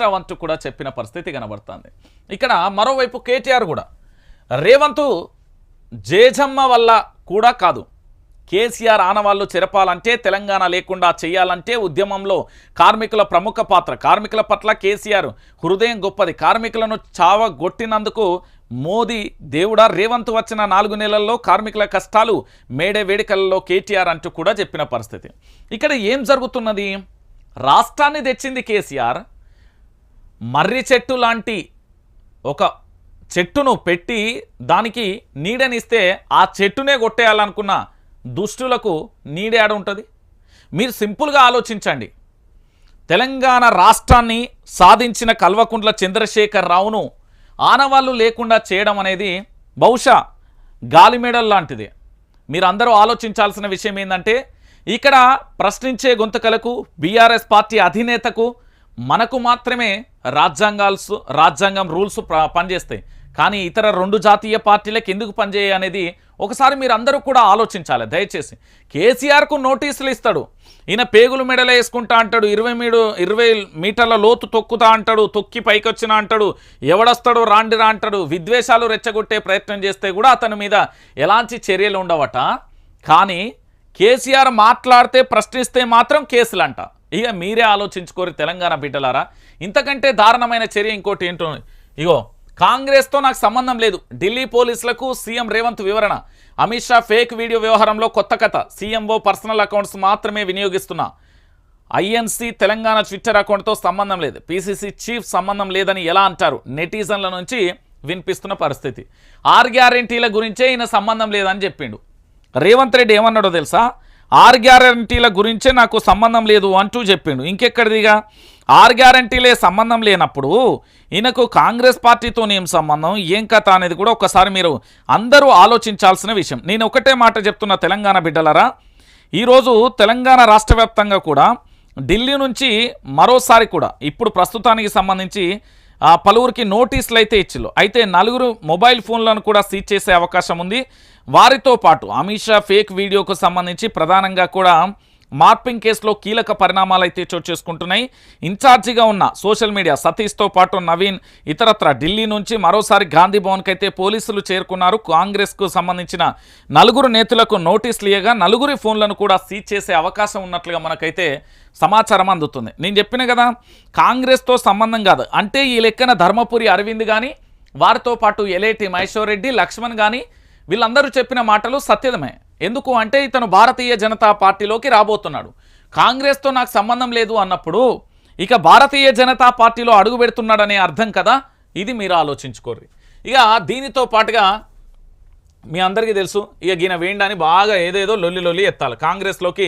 అవసరం అంటూ కూడా చెప్పిన పరిస్థితి కనబడుతుంది. ఇక్కడ మరోవైపు కేటీఆర్ కూడా. రేవంతు జేజమ్మ వల్ల కూడా కాదు. కేసీఆర్ ఆనవాళ్ళు చెరపాలంటే తెలంగాణ లేకుండా చేయాలంటే ఉద్యమంలో కార్మికుల ప్రముఖ పాత్ర. కార్మికుల పట్ల కేసీఆర్ హృదయం గొప్పది. కార్మికులను చావగొట్టినందుకు మోదీ దేవుడా రేవంత్ వచ్చిన నాలుగు నెలల్లో కార్మికుల కష్టాలు మేడే వేడుకలలో కేటీఆర్ అంటూ కూడా చెప్పిన పరిస్థితి. ఇక్కడ ఏం జరుగుతున్నది? రాష్ట్రాన్ని తెచ్చింది కేసీఆర్. మర్రి చెట్టు లాంటి ఒక చెట్టును పెట్టి దానికి నీడనిస్తే ఆ చెట్టునే కొట్టేయాలనుకున్న దుష్టులకు నీడేడ ఉంటుంది. మీరు సింపుల్గా ఆలోచించండి. తెలంగాణ రాష్ట్రాన్ని సాధించిన కల్వకుంట్ల చంద్రశేఖర్ రావును ఆనవాళ్ళు లేకుండా చేయడం అనేది బహుశా గాలిమేడల్ లాంటిది. మీరు అందరూ ఆలోచించాల్సిన విషయం ఏంటంటే ఇక్కడ ప్రశ్నించే గొంతుకలకు బీఆర్ఎస్ పార్టీ అధినేతకు మనకు మాత్రమే రాజ్యాంగాల్స్ రాజ్యాంగం రూల్స్ పనిచేస్తాయి. కానీ ఇతర రెండు జాతీయ పార్టీలకు ఎందుకు పనిచేయ అనేది ఒకసారి మీరు అందరూ కూడా ఆలోచించాలి దయచేసి. కేసీఆర్కు నోటీసులు ఇస్తాడు. ఈయన పేగులు మెడలు వేసుకుంటా అంటాడు ఇరవై మీడు ఇరవై మీటర్ల లోతు తొక్కుతా అంటాడు తొక్కి పైకొచ్చిన అంటాడు ఎవడొస్తాడో రాండిరా అంటాడు విద్వేషాలు రెచ్చగొట్టే ప్రయత్నం చేస్తే కూడా అతని మీద ఎలాంటి చర్యలు ఉండవట. కానీ కేసీఆర్ మాట్లాడితే ప్రశ్నిస్తే మాత్రం కేసులంట. ఇక మీరే ఆలోచించుకోరు తెలంగాణ బిడ్డలారా. ఇంతకంటే దారుణమైన చర్య ఇంకోటి ఏంటో ఇగో కాంగ్రెస్తో నాకు సంబంధం లేదు. ఢిల్లీ పోలీసులకు సీఎం రేవంత్ వివరణ. అమిత్ షా ఫేక్ వీడియో వ్యవహారంలో కొత్త కథ. సీఎంఓ పర్సనల్ అకౌంట్స్ మాత్రమే వినియోగిస్తున్నా. ఐఎన్సీ తెలంగాణ ట్విట్టర్ అకౌంట్తో సంబంధం లేదు. పీసీసీ చీఫ్ సంబంధం లేదని ఎలా అంటారు? నెటిజన్ల నుంచి వినిపిస్తున్న పరిస్థితి. ఆర్ గ్యారెంటీల గురించే ఈయన సంబంధం లేదని చెప్పిండు. రేవంత్ రెడ్డి ఏమన్నాడో తెలుసా? ఆర్ గ్యారంటీల గురించే నాకు సంబంధం లేదు అంటూ చెప్పిండు. ఇంకెక్కడిదిగా? ఆర్ గ్యారంటీలే సంబంధం లేనప్పుడు ఈయనకు కాంగ్రెస్ పార్టీతో ఏం సంబంధం? ఏం కథ అనేది కూడా ఒకసారి మీరు అందరూ ఆలోచించాల్సిన విషయం. నేను ఒకటే మాట చెప్తున్న తెలంగాణ బిడ్డలరా. ఈరోజు తెలంగాణ రాష్ట్ర కూడా ఢిల్లీ నుంచి మరోసారి కూడా ఇప్పుడు ప్రస్తుతానికి సంబంధించి పలువురికి నోటీసులు అయితే ఇచ్చిల్లు అయితే నలుగురు మొబైల్ ఫోన్లను కూడా సీజ్ చేసే అవకాశం ఉంది. వారితో పాటు అమిత్ షా ఫేక్ వీడియోకు సంబంధించి ప్రధానంగా కూడా మార్పింగ్ కేసులో కీలక పరిణామాలు అయితే చోటు చేసుకుంటున్నాయి. ఇన్ఛార్జిగా ఉన్న సోషల్ మీడియా సతీష్తో పాటు నవీన్ ఇతరత్ర ఢిల్లీ నుంచి మరోసారి గాంధీ భవన్కి అయితే పోలీసులు చేరుకున్నారు. కాంగ్రెస్కు సంబంధించిన నలుగురు నేతలకు నోటీసులు ఇవ్వగా నలుగురి ఫోన్లను కూడా సీజ్ చేసే అవకాశం ఉన్నట్లుగా మనకైతే సమాచారం అందుతుంది. నేను చెప్పిన కదా కాంగ్రెస్తో సంబంధం కాదు. అంటే ఈ లెక్కన ధర్మపురి అరవింద్ కానీ వారితో పాటు ఎలేటి మహేశ్వర్ రెడ్డి లక్ష్మణ్ కానీ వీళ్ళందరూ చెప్పిన మాటలు సత్యమే. ఎందుకు అంటే ఇతను భారతీయ జనతా పార్టీలోకి రాబోతున్నాడు. కాంగ్రెస్తో నాకు సంబంధం లేదు అన్నప్పుడు ఇక భారతీయ జనతా పార్టీలో అడుగు పెడుతున్నాడనే అర్థం కదా? ఇది మీరు ఆలోచించుకోర్రి. ఇక దీనితో పాటుగా మీ అందరికీ తెలుసు ఇక ఈయన వేయండి అని బాగా ఏదేదో లొల్లి లొల్లి ఎత్తాలి. కాంగ్రెస్లోకి